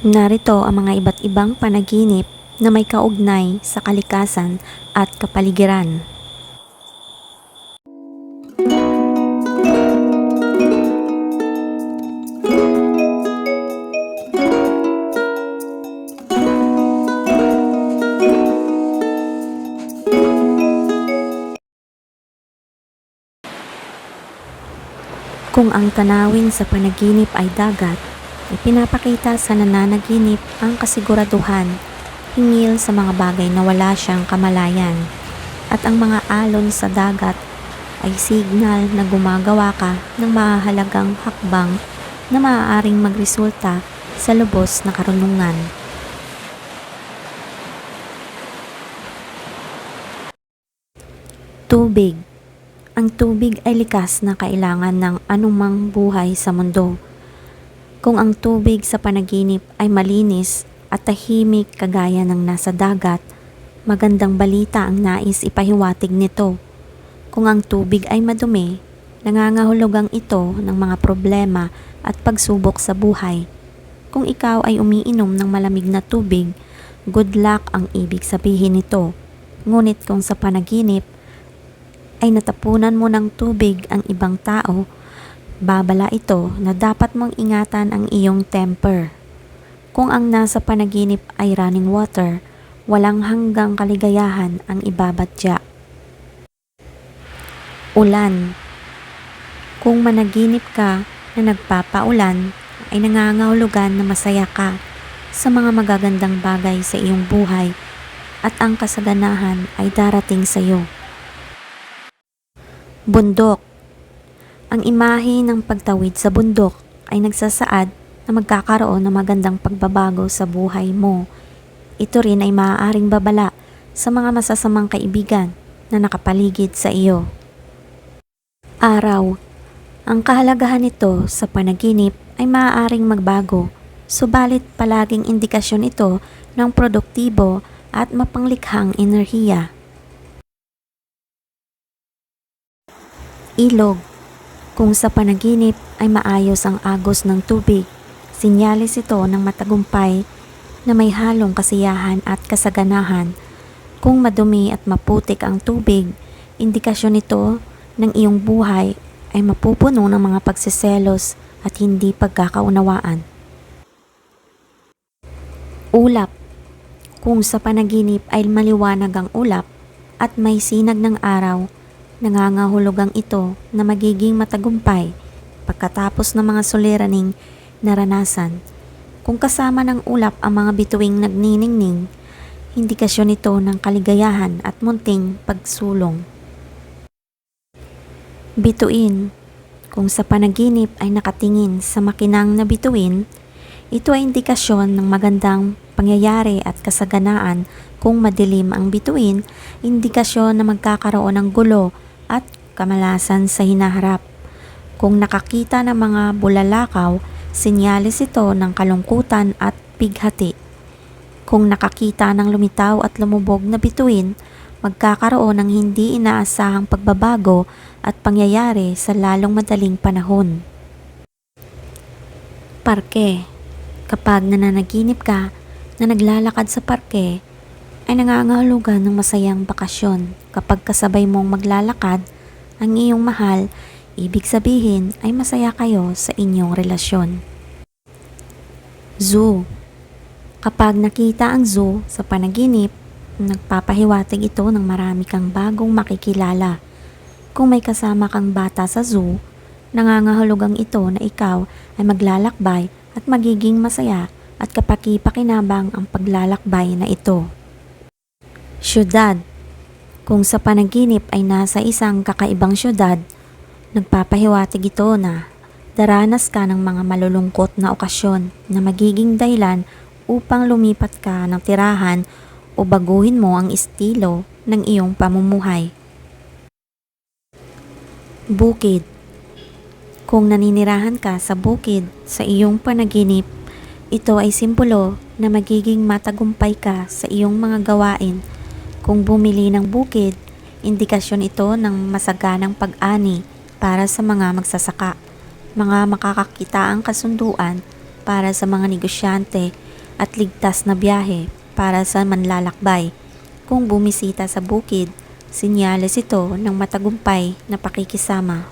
Narito ang mga iba't ibang panaginip na may kaugnay sa kalikasan at kapaligiran. Kung ang tanawin sa panaginip ay dagat, ipinapakita sa nananaginip ang kasiguraduhan hingil sa mga bagay na wala siyang kamalayan. At ang mga alon sa dagat ay signal na gumagawa ka ng mahalagang hakbang na maaaring magresulta sa lubos na karunungan. Tubig Ang tubig ay likas na kailangan ng anumang buhay sa mundo. Kung ang tubig sa panaginip ay malinis at tahimik kagaya ng nasa dagat, magandang balita ang nais ipahiwatig nito. Kung ang tubig ay madumi, nangangahulugang ito ng mga problema at pagsubok sa buhay. Kung ikaw ay umiinom ng malamig na tubig, good luck ang ibig sabihin nito. Ngunit kung sa panaginip ay natapunan mo ng tubig ang ibang tao, babala ito na dapat mong ingatan ang iyong temper. Kung ang nasa panaginip ay running water, walang hanggang kaligayahan ang ibabadya. Ulan Kung managinip ka na nagpapaulan, ay nangangahulugan na masaya ka sa mga magagandang bagay sa iyong buhay at ang kasaganahan ay darating sa iyo. Bundok Ang imahe ng pagtawid sa bundok ay nagsasaad na magkakaroon ng magandang pagbabago sa buhay mo. Ito rin ay maaaring babala sa mga masasamang kaibigan na nakapaligid sa iyo. Araw Ang kahalagahan nito sa panaginip ay maaaring magbago, subalit palaging indikasyon ito ng produktibo at mapanglikhang enerhiya. Ilog Kung sa panaginip ay maayos ang agos ng tubig, sinyalis ito ng matagumpay na may halong kasiyahan at kasaganahan. Kung madumi at maputik ang tubig, indikasyon ito ng iyong buhay ay mapupuno ng mga pagsiselos at hindi pagkakaunawaan. Ulap Kung sa panaginip ay maliwanag ang ulap at may sinag ng araw, nangangahulugang ito na magiging matagumpay pagkatapos ng mga suliraning naranasan. Kung kasama ng ulap ang mga bituing nagniningning, indikasyon ito ng kaligayahan at munting pagsulong. Bituin Kung sa panaginip ay nakatingin sa makinang na bituin, ito ay indikasyon ng magandang pangyayari at kasaganaan kung madilim ang bituin, indikasyon na magkakaroon ng gulo kamalasan sa hinaharap. Kung nakakita ng mga bulalakaw, sinyalis ito ng kalungkutan at bighati. Kung nakakita ng lumitaw at lumubog na bituin, magkakaroon ng hindi inaasahang pagbabago at pangyayari sa lalong madaling panahon. Parke Kapag nananaginip ka na naglalakad sa parke, ay nangangahulugan ng masayang bakasyon. Kapag kasabay mong maglalakad ang iyong mahal, ibig sabihin ay masaya kayo sa inyong relasyon. Zoo Kapag nakita ang zoo sa panaginip, nagpapahiwatig ito ng marami kang bagong makikilala. Kung may kasama kang bata sa zoo, nangangahulugang ito na ikaw ay maglalakbay at magiging masaya at kapaki-pakinabang ang paglalakbay na ito. Syudad Kung sa panaginip ay nasa isang kakaibang syudad, nagpapahiwatig ito na daranas ka ng mga malulungkot na okasyon na magiging dahilan upang lumipat ka ng tirahan o baguhin mo ang estilo ng iyong pamumuhay. Bukid kung naninirahan ka sa bukid sa iyong panaginip, ito ay simbolo na magiging matagumpay ka sa iyong mga gawain. Kung bumili ng bukid, indikasyon ito ng masaganang pag-ani para sa mga magsasaka, mga makakakita ang kasunduan para sa mga negosyante at ligtas na biyahe para sa manlalakbay. Kung bumisita sa bukid, sinyales ito ng matagumpay na pakikisama.